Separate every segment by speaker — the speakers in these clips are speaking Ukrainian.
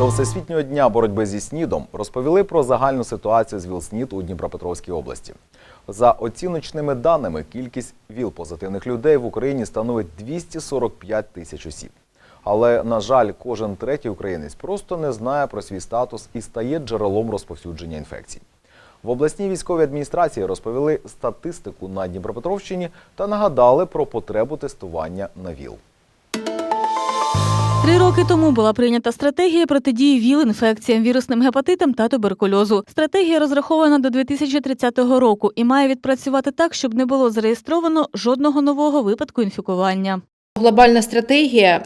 Speaker 1: До Всесвітнього дня боротьби зі СНІДом розповіли про загальну ситуацію з ВІЛ-СНІД у Дніпропетровській області. За оціночними даними, кількість ВІЛ-позитивних людей в Україні становить 245 тисяч осіб. Але, на жаль, кожен третій українець просто не знає про свій статус і стає джерелом розповсюдження інфекцій. В обласній військовій адміністрації розповіли статистику на Дніпропетровщині та нагадали про потребу тестування на ВІЛ.
Speaker 2: Три роки тому була прийнята стратегія протидії ВІЛ-інфекціям, вірусним гепатитам та туберкульозу. Стратегія розрахована до 2030 року і має відпрацювати так, щоб не було зареєстровано жодного нового випадку інфікування.
Speaker 3: Глобальна стратегія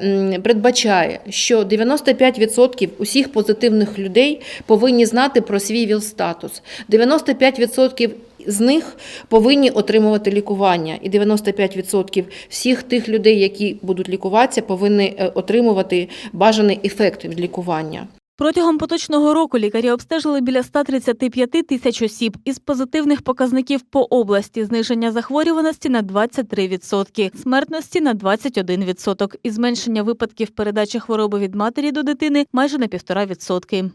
Speaker 3: передбачає, що 95% усіх позитивних людей повинні знати про свій ВІЛ-статус. 95% з них повинні отримувати лікування, і 95% всіх тих людей, які будуть лікуватися, повинні е, отримувати бажаний ефект від лікування.
Speaker 2: Протягом поточного року лікарі обстежили біля 135 тисяч осіб. Із позитивних показників по області зниження захворюваності на 23%, смертності на 21% і зменшення випадків передачі хвороби від матері до дитини майже на 1,5%.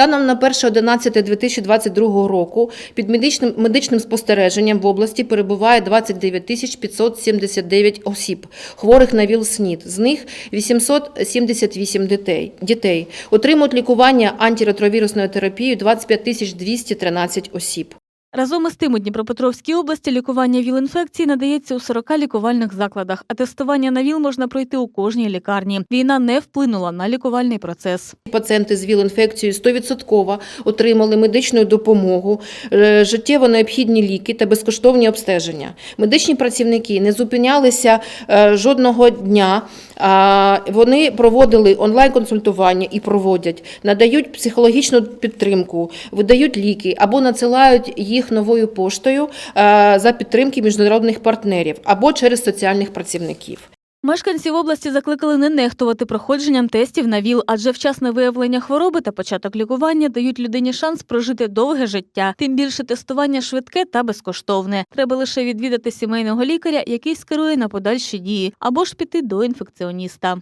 Speaker 3: Станом на 1.11.2022 року під медичним, медичним спостереженням в області перебуває 29 тисяч 579 осіб, хворих на ВІЛ-СНІД. З них 878 дітей. дітей. Отримують лікування антиретровірусною терапією 25 тисяч 213 осіб.
Speaker 2: Разом із тим у Дніпропетровській області лікування ВІЛ-інфекції надається у 40 лікувальних закладах, а тестування на ВІЛ можна пройти у кожній лікарні. Війна не вплинула на лікувальний процес.
Speaker 3: Пацієнти з ВІЛ-інфекцією 100% отримали медичну допомогу, е, життєво необхідні ліки та безкоштовні обстеження. Медичні працівники не зупинялися е, жодного дня. Вони проводили онлайн-консультування і проводять, надають психологічну підтримку, видають ліки або надсилають їх новою поштою е, за підтримки міжнародних партнерів або через соціальних працівників.
Speaker 2: Мешканців області закликали не нехтувати проходженням тестів на ВІЛ, адже вчасне виявлення хвороби та початок лікування дають людині шанс прожити довге життя. Тим більше тестування швидке та безкоштовне. Треба лише відвідати сімейного лікаря, який скерує на подальші дії, або ж піти до інфекціоніста.